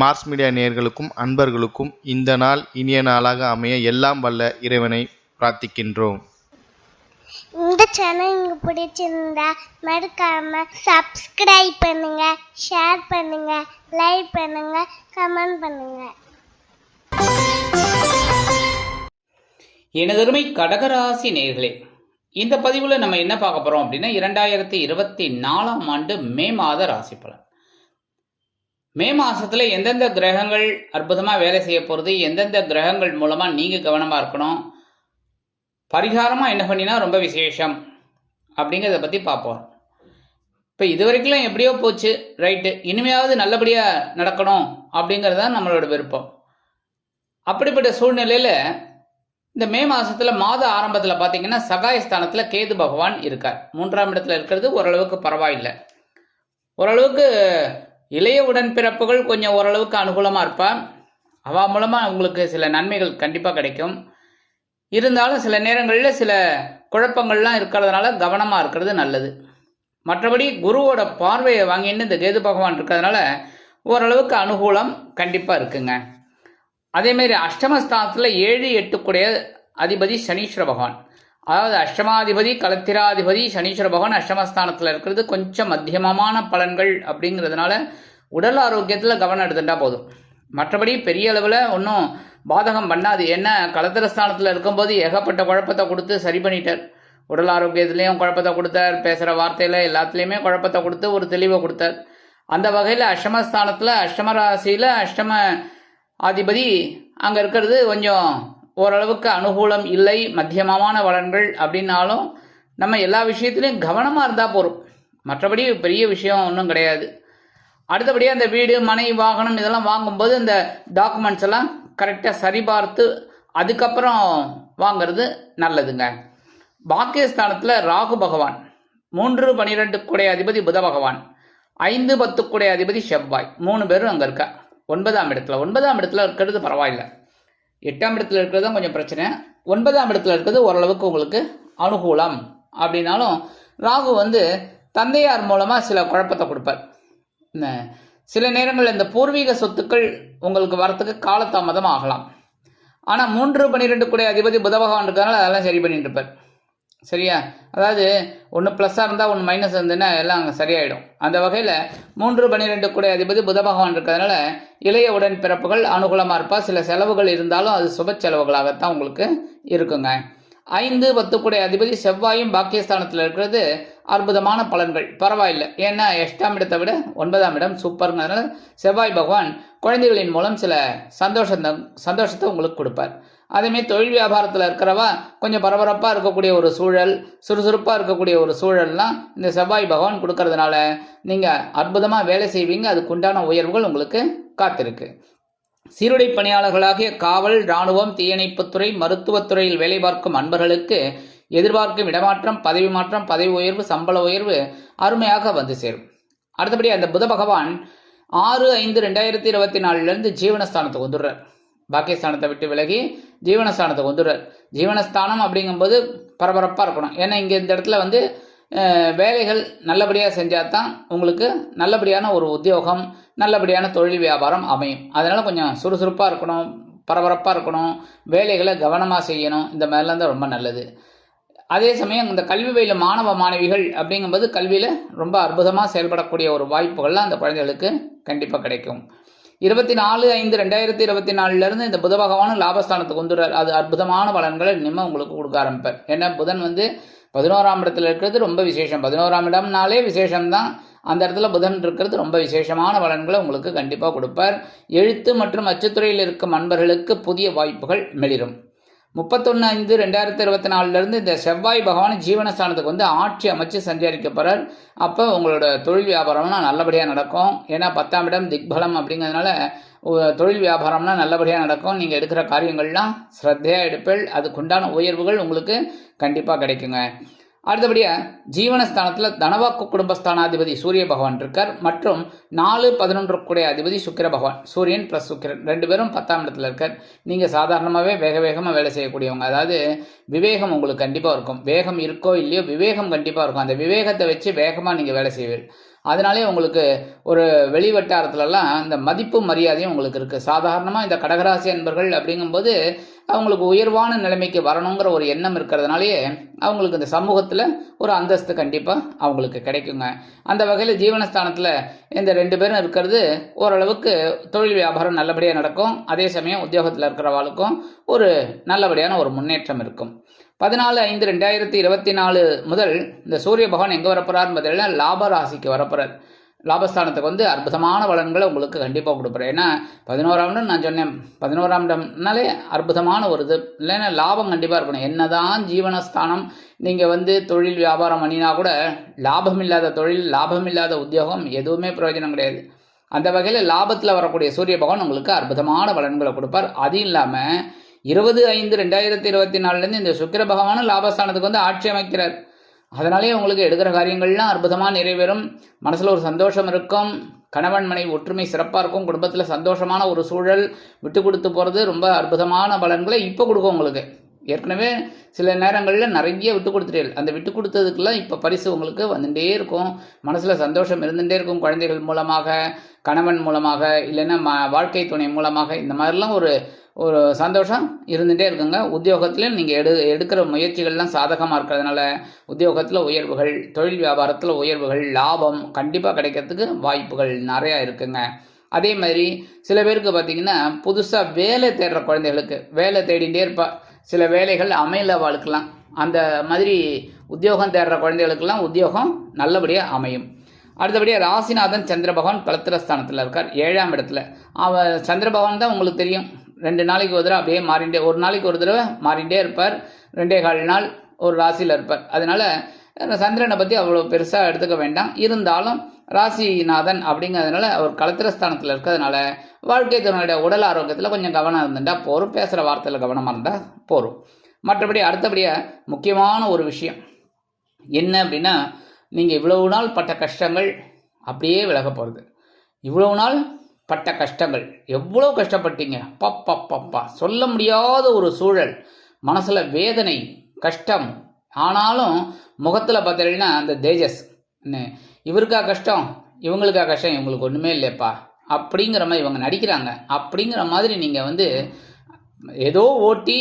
Mars media நேயர்களுக்கும் அன்பர்களுக்கும் இந்த நாள் இனிய நாளாக அமைய எல்லாம் வல்ல இறைவனை பிரார்த்திக்கின்றோம். இந்த சேனல் உங்களுக்கு பிடிச்சிருந்தா மறக்காம சப்ஸ்கிரைப் பண்ணுங்க ஷேர் பண்ணுங்க லைக் பண்ணுங்க கமெண்ட் பண்ணுங்க. எனதருமை கடகராசி நேர்களே இந்த பதிவில் நம்ம என்ன பார்க்க போகிறோம் அப்படின்னா இரண்டாயிரத்தி இருபத்தி நாலாம் ஆண்டு மே மாத ராசி பலன் மே மாதத்தில் எந்தெந்த கிரகங்கள் அற்புதமாக வேலை செய்ய போகிறது எந்தெந்த கிரகங்கள் மூலமாக நீங்கள் கவனமாக இருக்கணும் பரிகாரமாக என்ன பண்ணினா ரொம்ப விசேஷம் அப்படிங்கிறத பற்றி பார்ப்போம். இப்போ இது வரைக்கும் எப்படியோ போச்சு ரைட்டு. இனிமையாவது நல்லபடியாக நடக்கணும் அப்படிங்கிறது தான் நம்மளோட விருப்பம். அப்படிப்பட்ட சூழ்நிலையில் இந்த மே மாதத்தில் மாத ஆரம்பத்தில் பார்த்தீங்கன்னா சகாயஸ்தானத்தில் கேது பகவான் இருக்கார். மூன்றாம் இடத்துல இருக்கிறது ஓரளவுக்கு பரவாயில்லை. ஓரளவுக்கு இளைய உடன்பிறப்புகள் கொஞ்சம் ஓரளவுக்கு அனுகூலமாக இருப்பான் அவ மூலமாக உங்களுக்கு சில நன்மைகள் கண்டிப்பாக கிடைக்கும். இருந்தாலும் சில நேரங்களில் சில குழப்பங்கள்லாம் இருக்கிறதுனால கவனமாக இருக்கிறது நல்லது. மற்றபடி குருவோட பார்வையை வாங்கின்னு இந்த கேது பகவான் இருக்கிறதுனால ஓரளவுக்கு அனுகூலம் கண்டிப்பாக இருக்குங்க. அதேமாரி அஷ்டமஸ்தானத்தில் ஏழு எட்டுக்குடைய அதிபதி சனீஸ்வர பகவான். அதாவது அஷ்டமாதிபதி கலத்திராதிபதி சனீஸ்வர பகவான் அஷ்டமஸ்தானத்தில் இருக்கிறது. கொஞ்சம் மத்தியமமான பலன்கள் அப்படிங்கிறதுனால உடல் ஆரோக்கியத்தில் கவனம் எடுத்துட்டா போதும். மற்றபடி பெரிய அளவில் ஒன்றும் பாதகம் பண்ணாது. என்ன கலத்திரஸ்தானத்தில் இருக்கும்போது ஏகப்பட்ட குழப்பத்தை கொடுத்து சரி பண்ணிட்டார். உடல் ஆரோக்கியத்துலேயும் குழப்பத்தை கொடுத்தார். பேசுகிற வார்த்தையில் எல்லாத்துலேயுமே குழப்பத்தை கொடுத்து ஒரு தெளிவை கொடுத்தார். அந்த வகையில் அஷ்டமஸ்தானத்தில் அஷ்டம ராசியில் அஷ்டம அதிபதி அங்கே இருக்கிறது கொஞ்சம் ஓரளவுக்கு அனுகூலம் இல்லை மத்தியமமான வளன்கள் அப்படின்னாலும் நம்ம எல்லா விஷயத்துலையும் கவனமாக இருந்தால் போதும் மற்றபடி பெரிய விஷயம் ஒன்றும் கிடையாது. அடுத்தபடியாக அந்த வீடு மனை வாகனம் இதெல்லாம் வாங்கும்போது இந்த டாக்குமெண்ட்ஸ் எல்லாம் கரெக்டாக சரிபார்த்து அதுக்கப்புறம் வாங்கிறது நல்லதுங்க. பாக்கியஸ்தானத்தில் ராகு பகவான் மூன்று பனிரெண்டு குடைய அதிபதி புத பகவான் ஐந்து பத்து குடைய அதிபதி செவ்வாய் மூணு பேரும் அங்கே இருக்கா. ஒன்பதாம் இடத்துல ஒன்பதாம் இடத்துல இருக்கிறது பரவாயில்ல. எட்டாம் இடத்துல இருக்கிறது தான் கொஞ்சம் பிரச்சனை. ஒன்பதாம் இடத்துல இருக்கிறது ஓரளவுக்கு உங்களுக்கு அனுகூலம். அப்படின்னாலும் ராகு வந்து தந்தையார் மூலமாக சில குழப்பத்தை கொடுப்பார். சில நேரங்களில் இந்த பூர்வீக சொத்துக்கள் உங்களுக்கு வரத்துக்கு காலதாமதம் ஆகலாம். ஆனால் மூன்று பன்னிரெண்டு கூட அதிபதி புத பகவான் இருக்கிறதுனால அதெல்லாம் சரி பண்ணிட்டு இருப்பார். சரியா? அதாவது ஒன்று ப்ளஸ்ஸாக இருந்தால் ஒன்று மைனஸ் இருந்ததுன்னா எல்லாம் அங்கே சரியாயிடும். அந்த வகையில் மூன்று பன்னிரெண்டு கூட அதிபதி புத பகவான் இருக்கிறதுனால இளைய உடன் பிறப்புகள் அனுகூலமாக இருப்பா. சில செலவுகள் இருந்தாலும் அது சுப செலவுகளாகத்தான் உங்களுக்கு இருக்குங்க. ஐந்து பத்து அதிபதி செவ்வாயும் பாக்கியஸ்தானத்தில் இருக்கிறது. அற்புதமான பலன்கள். பரவாயில்லை. ஏன்னா எட்டாம் இடத்தை விட ஒன்பதாம் இடம் சூப்பர்ங்கிறதுனால செவ்வாய் பகவான் குழந்தைகளின் மூலம் சில சந்தோஷத்தை சந்தோஷத்தை உங்களுக்கு கொடுப்பார். அதேமாரி தொழில் வியாபாரத்தில் இருக்கிறவா கொஞ்சம் பரபரப்பாக இருக்கக்கூடிய ஒரு சூழல் சுறுசுறுப்பாக இருக்கக்கூடிய ஒரு சூழல்லாம் இந்த செவ்வாய் பகவான் கொடுக்கறதுனால நீங்கள் அற்புதமாக வேலை செய்வீங்க. அதுக்குண்டான உயர்வுகள் உங்களுக்கு காத்திருக்கு. சீருடை பணியாளர்களாகிய காவல் இராணுவம் தீயணைப்புத்துறை மருத்துவத்துறையில் வேலை பார்க்கும் அன்பர்களுக்கு எதிர்பார்க்கும் இடமாற்றம் பதவி மாற்றம் பதவி உயர்வு சம்பள உயர்வு அருமையாக வந்து சேரும். அடுத்தபடி அந்த புத பகவான் ஆறு ஐந்து ரெண்டாயிரத்தி இருபத்தி நாலுலேருந்து ஜீவனஸ்தானத்துக்கு வந்துடுறார். பாக்கியஸ்தானத்தை விட்டு விலகி ஜீவனஸ்தானத்துக்கு வந்துடுறார். ஜீவனஸ்தானம் அப்படிங்கும்போது பரபரப்பாக இருக்கணும். ஏன்னா இங்கே இந்த இடத்துல வந்து வேலைகள் நல்லபடியாக செஞ்சால் தான் உங்களுக்கு நல்லபடியான ஒரு உத்தியோகம் நல்லபடியான தொழில் வியாபாரம் அமையும். அதனால் கொஞ்சம் சுறுசுறுப்பாக இருக்கணும் பரபரப்பாக இருக்கணும் வேலைகளை கவனமாக செய்யணும் இந்த மாதிரிலாம் தான் ரொம்ப நல்லது. அதே சமயம் இந்த கல்வி வயலில் மாணவ மாணவிகள் அப்படிங்கும்போது கல்வியில் ரொம்ப அற்புதமாக செயல்படக்கூடிய ஒரு வாய்ப்புகள்லாம் அந்த குழந்தைகளுக்கு கண்டிப்பாக கிடைக்கும். இருபத்தி நாலு ஐந்து ரெண்டாயிரத்தி இருபத்தி நாலுலேருந்து இந்த புத பகவானும் லாபஸ்தானத்துக்கு வந்துடுறார். அது அற்புதமான பலன்களை இனிமேல் உங்களுக்கு கொடுக்க ஆரம்பிப்பார். ஏன்னா புதன் வந்து பதினோராம் இடத்துல இருக்கிறது ரொம்ப விசேஷம். பதினோராம் இடம்னாலே விசேஷம்தான். அந்த இடத்துல புதன் இருக்கிறது ரொம்ப விசேஷமான பலன்களை உங்களுக்கு கண்டிப்பாக கொடுப்பார். எழுத்து மற்றும் அச்சுத்துறையில் இருக்கும் அன்பர்களுக்கு புதிய வாய்ப்புகள் மெளிரும். முப்பத்தொன்று ஐந்து ரெண்டாயிரத்தி இருபத்தி நாலுலேருந்து இந்த செவ்வாய் பகவான் ஜீவனஸ்தானத்துக்கு வந்து ஆட்சி அமைச்சு சஞ்சரிக்க போகிறார் அப்போ உங்களோட தொழில் வியாபாரம்லாம் நல்லபடியாக நடக்கும். ஏன்னா பத்தாம் இடம் திக்பலம் அப்படிங்கிறதுனால தொழில் வியாபாரம்லாம் நல்லபடியாக நடக்கும். நீங்கள் எடுக்கிற காரியங்கள்லாம் ஸ்ரத்தையாக எடுப்பீள் அதுக்குண்டான உயர்வுகள் உங்களுக்கு கண்டிப்பாக கிடைக்குங்க. அடுத்தபடியாக ஜீவனஸ்தானத்தில் தனவாக்கு குடும்பஸ்தானாதிபதி சூரிய பகவான் இருக்கார். மற்றும் நாலு பதினொன்று கூடிய அதிபதி சுக்கிர பகவான். சூரியன் ப்ளஸ் சுக்கிரன். ரெண்டு பேரும் பத்தாம் இடத்துல இருக்கார். நீங்கள் சாதாரணமாகவே வேக வேகமாக வேலை செய்யக்கூடியவங்க. அதாவது விவேகம் உங்களுக்கு கண்டிப்பாக இருக்கும். வேகம் இருக்கோ இல்லையோ விவேகம் கண்டிப்பாக இருக்கும். அந்த விவேகத்தை வச்சு வேகமாக நீங்கள் வேலை செய்வீர்கள். அதனாலே உங்களுக்கு ஒரு வெளி வட்டாரத்துலலாம் இந்த மதிப்பு மரியாதையும் உங்களுக்கு இருக்குது சாதாரணமாக இந்த கடகராசி அன்பர்கள் அப்படிங்கும்போது அவங்களுக்கு உயர்வான நிலைமைக்கு வரணுங்கிற ஒரு எண்ணம் இருக்கிறதுனாலேயே அவங்களுக்கு இந்த சமூகத்தில் ஒரு அந்தஸ்து கண்டிப்பாக அவங்களுக்கு கிடைக்குங்க. அந்த வகையில் ஜீவனஸ்தானத்தில் இந்த ரெண்டு பேரும் இருக்கிறது ஓரளவுக்கு தொழில் வியாபாரம் நல்லபடியாக நடக்கும். அதே சமயம் உத்தியோகத்தில் இருக்கிறவாளுக்கும் ஒரு நல்லபடியான ஒரு முன்னேற்றம் இருக்கும். பதினாலு ஐந்து ரெண்டாயிரத்தி இருபத்தி நாலு முதல் இந்த சூரிய பகவான் எங்கே வரப்போறாருன்னு பார்த்தீங்கன்னா லாப ராசிக்கு வரப்போறார். லாபஸ்தானத்துக்கு வந்து அற்புதமான பலன்களை உங்களுக்கு கண்டிப்பாக கொடுப்பேன் ஏன்னா பதினோராம் இடம் நான் சொன்னேன். பதினோராம் இடம்னாலே அற்புதமான ஒரு இது. இல்லைன்னா லாபம் கண்டிப்பாக இருக்கணும். என்னதான் ஜீவனஸ்தானம் நீங்கள் வந்து தொழில் வியாபாரம் பண்ணினா கூட லாபம் இல்லாத தொழில் லாபம் இல்லாத உத்தியோகம் எதுவுமே பிரயோஜனம் கிடையாது. அந்த வகையில் லாபத்தில் வரக்கூடிய சூரிய பகவான் உங்களுக்கு அற்புதமான பலன்களை கொடுப்பார். அது இல்லாமல் இருபது ஐந்து ரெண்டாயிரத்தி இருபத்தி நாலுலேருந்து இந்த சுக்கிர பகவானும் லாபஸ்தானத்துக்கு வந்து ஆட்சி அமைக்கிறார். அதனாலேயே உங்களுக்கு எடுக்கிற காரியங்கள்லாம் அற்புதமாக நிறைவேறும். மனசில் ஒரு சந்தோஷம் இருக்கும். கணவன் மனைவி ஒற்றுமை சிறப்பாக இருக்கும். குடும்பத்தில் சந்தோஷமான ஒரு சூழல் விட்டு கொடுத்து போகிறது ரொம்ப அற்புதமான பலன்களை இப்போ கொடுக்கும் உங்களுக்கு. ஏற்கனவே சில நேரங்களில் நிறைய விட்டு கொடுத்துட்டீர்கள். அந்த விட்டு கொடுத்ததுக்கெல்லாம் இப்போ பரிசு உங்களுக்கு வந்துட்டே இருக்கும். மனசில் சந்தோஷம் இருந்துகிட்டே இருக்கும் குழந்தைகள் மூலமாக கணவன் மூலமாக இல்லைன்னா ம வாழ்க்கை துணை மூலமாக. இந்த மாதிரிலாம் ஒரு ஒரு சந்தோஷம் இருந்துகிட்டே இருக்குங்க. உத்தியோகத்தில் நீங்கள் எடு எடுக்கிற முயற்சிகள்லாம் சாதகமாக இருக்கிறதுனால உத்தியோகத்தில் உயர்வுகள் தொழில் வியாபாரத்தில் உயர்வுகள் லாபம் கண்டிப்பாக கிடைக்கிறதுக்கு வாய்ப்புகள் நிறையா இருக்குங்க. அதே மாதிரி சில பேருக்கு பார்த்தீங்கன்னா புதுசாக வேலை தேடுற குழந்தைகளுக்கு வேலை தேடிகிட்டே இருப்பா. சில வேலைகள் அமையல வாழ்க்கலாம். அந்த மாதிரி உத்தியோகம் தேடுற குழந்தைகளுக்கெல்லாம் உத்தியோகம் நல்லபடியாக அமையும். அடுத்தபடியாக ராசிநாதன் சந்திர பகவான் பலத்திரஸ்தானத்தில் இருக்கார். ஏழாம் இடத்துல. அவ சந்திர பகவான் தான் உங்களுக்கு தெரியும். ரெண்டு நாளைக்கு ஒரு தடவை அப்படியே மாறிண்டே ஒரு நாளைக்கு ஒரு தடவை மாறிண்டே இருப்பார். ரெண்டே கால் நாள் ஒரு ராசியில் இருப்பார். அதனால் சந்திரனை பற்றி அவ்வளோ பெருசாக எடுத்துக்க வேண்டாம். இருந்தாலும் ராசிநாதன் அப்படிங்கிறதுனால அவர் களத்திரஸ்தானத்தில் இருக்கிறதுனால வாழ்க்கை துணையுடைய உடல் ஆரோக்கியத்தில் கொஞ்சம் கவனம் இருந்துட்டா போரும். பேசுகிற வார்த்தையில் கவனமாக இருந்தால் போரும். மற்றபடி அடுத்தபடியாக முக்கியமான ஒரு விஷயம். என்ன அப்படின்னா நீங்கள் இவ்வளவு நாள் பட்ட கஷ்டங்கள் அப்படியே விலக போகிறது இவ்வளவு நாள் பட்ட கஷ்டங்கள். எவ்வளோ கஷ்டப்பட்டீங்க? பப்பப்பப்பா சொல்ல முடியாத ஒரு சூழல். மனசில் வேதனை கஷ்டம். ஆனாலும் முகத்தில் பார்த்தீங்கன்னா அந்த தேஜஸ். இவருக்கா கஷ்டம்? இவங்களுக்கா கஷ்டம்? இவங்களுக்கு ஒன்றுமே இல்லைப்பா அப்படிங்கிற மாதிரி இவங்க நடிக்கிறாங்க. அப்படிங்கிற மாதிரி நீங்கள் வந்து ஏதோ ஓட்டி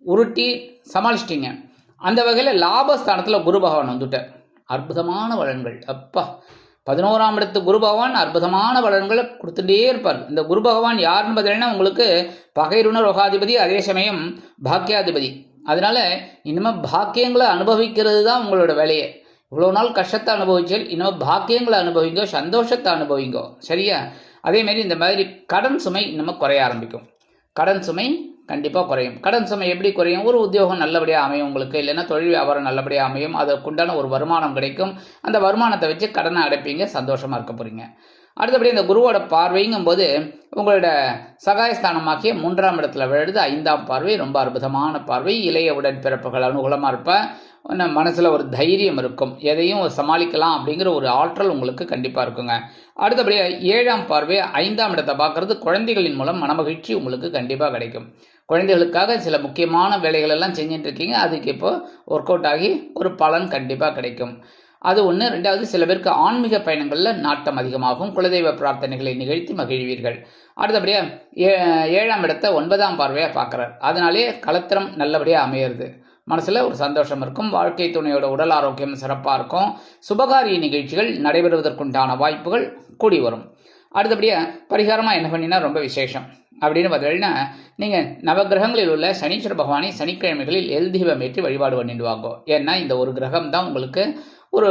உருட்டி சமாளிச்சிட்டிங்க. அந்த வகையில் லாபஸ்தானத்தில் குரு பகவான் வந்துட்டார். அற்புதமான வளங்கள். அப்பா. பதினோராம் இடத்து குரு பகவான் அற்புதமான பலன்களை கொடுத்துட்டே இருப்பார். இந்த குரு பகவான் யாருன்னு பார்த்தீங்கன்னா உங்களுக்கு பகைருண ரோகாதிபதி அதே சமயம் பாக்கியாதிபதி. அதனால இனிமேல் பாக்கியங்களை அனுபவிக்கிறது தான் உங்களோட வேலையை. இவ்வளோ நாள் கஷ்டத்தை அனுபவிச்சல் இனிமேல் பாக்கியங்களை அனுபவிங்கோ சந்தோஷத்தை அனுபவிங்கோ. சரியா? அதே மாதிரி இந்த மாதிரி கடன் சுமை இன்னமும் குறைய ஆரம்பிக்கும். கடன் சுமை கண்டிப்பாக குறையும். கடன் சுமை எப்படி குறையும்? ஒரு உத்தியோகம் நல்லபடியாக அமையும் உங்களுக்கு. இல்லைன்னா தொழில் வியாபாரம் நல்லபடியாக அமையும். அதற்குண்டான ஒரு வருமானம் கிடைக்கும். அந்த வருமானத்தை வச்சு கடனை அடைப்பீங்க. சந்தோஷமாக இருக்க போகிறீங்க அடுத்தபடி இந்த குருவோட பார்வைங்கும் போது உங்களோட சகாயஸ்தானமாக்கிய மூன்றாம் இடத்துல விழுது. ஐந்தாம் பார்வை ரொம்ப அற்புதமான பார்வை. இளைய உடன்பிறப்புகள் அனுகூலமாக இருப்ப. மனசில் ஒரு தைரியம் இருக்கும். எதையும் சமாளிக்கலாம் அப்படிங்கிற ஒரு ஆற்றல் உங்களுக்கு கண்டிப்பாக இருக்குங்க. அடுத்தபடியாக ஏழாம் பார்வை ஐந்தாம் இடத்தை பார்க்குறது குழந்தைகளின் மூலம் மனமகிழ்ச்சி உங்களுக்கு கண்டிப்பாக கிடைக்கும். குழந்தைகளுக்காக சில முக்கியமான வேலைகள் எல்லாம் செஞ்சுட்டு இருக்கீங்க. அதுக்கு இப்போ ஒர்க் அவுட் ஆகி ஒரு பலன் கண்டிப்பாக கிடைக்கும். அது ஒன்று ரெண்டாவது சில பேருக்கு ஆன்மீக பயணங்களில் நாட்டம் அதிகமாகும். குலதெய்வ பிரார்த்தனைகளை நிகழ்த்தி மகிழ்வீர்கள். அடுத்தபடியாக ஏ ஏழாம் இடத்தை ஒன்பதாம் பார்வையாக பார்க்குறார். அதனாலே கலத்திரம் நல்லபடியாக அமையிறது. மனசில் ஒரு சந்தோஷம் இருக்கும். வாழ்க்கை துணையோட உடல் ஆரோக்கியம் சிறப்பாக இருக்கும். சுபகாரிய நிகழ்ச்சிகள் நடைபெறுவதற்குண்டான வாய்ப்புகள் கூடி வரும். அடுத்தபடியாக பரிகாரமாக என்ன பண்ணினா ரொம்ப விசேஷம். அப்படின்னு பார்த்தீங்கன்னா நீங்கள் நவகிரகங்களில் உள்ள சனீஸ்வர பகவானை சனிக்கிழமைகளில் எல் தீபம் ஏற்றி வழிபாடு பண்ணிடுவாங்க ஏன்னா இந்த ஒரு கிரகம் தான் உங்களுக்கு ஒரு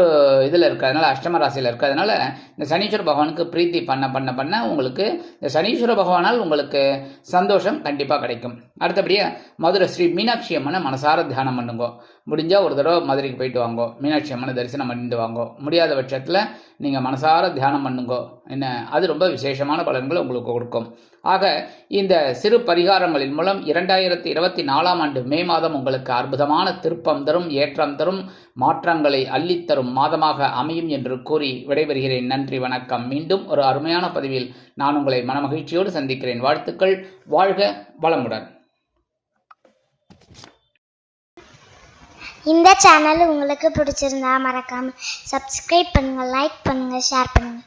இதில் இருக்கிறதுனால அஷ்டம ராசியில் இருக்கிறதுனால இந்த சனீஸ்வர பகவானுக்கு பிரீத்தி பண்ண பண்ண பண்ண உங்களுக்கு இந்த சனீஸ்வர பகவானால் உங்களுக்கு சந்தோஷம் கண்டிப்பாக கிடைக்கும். அடுத்தபடியாக மதுரை ஸ்ரீ மீனாட்சி அம்மனை மனசார தியானம் பண்ணுங்கோ. முடிஞ்சால் ஒரு தடவை மதுரைக்கு போயிட்டு வாங்கோ. மீனாட்சி அம்மனை தரிசனம் பண்ணிட்டு வாங்கோ. முடியாத பட்சத்தில் நீங்கள் மனசார தியானம் பண்ணுங்கோ. என்ன? அது ரொம்ப விசேஷமான பலன்களை உங்களுக்கு கொடுக்கும். ஆக இந்த சிறு பரிகாரங்களின் மூலம் இரண்டாயிரத்தி இருபத்தி நாலாம் ஆண்டு மே மாதம் உங்களுக்கு அற்புதமான திருப்பம் தரும் ஏற்றம் தரும் மாற்றங்களை அள்ளி தரும் மாதமாக அமையும் என்று கூறி விடைபெறுகிறேன். நன்றி வணக்கம். மீண்டும் ஒரு அருமையான பதிவில் நான் உங்களை மனமகிழ்ச்சியோடு சந்திக்கிறேன். வாழ்த்துக்கள். வாழ்க வளமுடன். இந்த சேனல் உங்களுக்கு பிடிச்சிருந்தா மறக்காம சப்ஸ்கிரைப் பண்ணுங்க லைக் பண்ணுங்க ஷேர் பண்ணுங்க.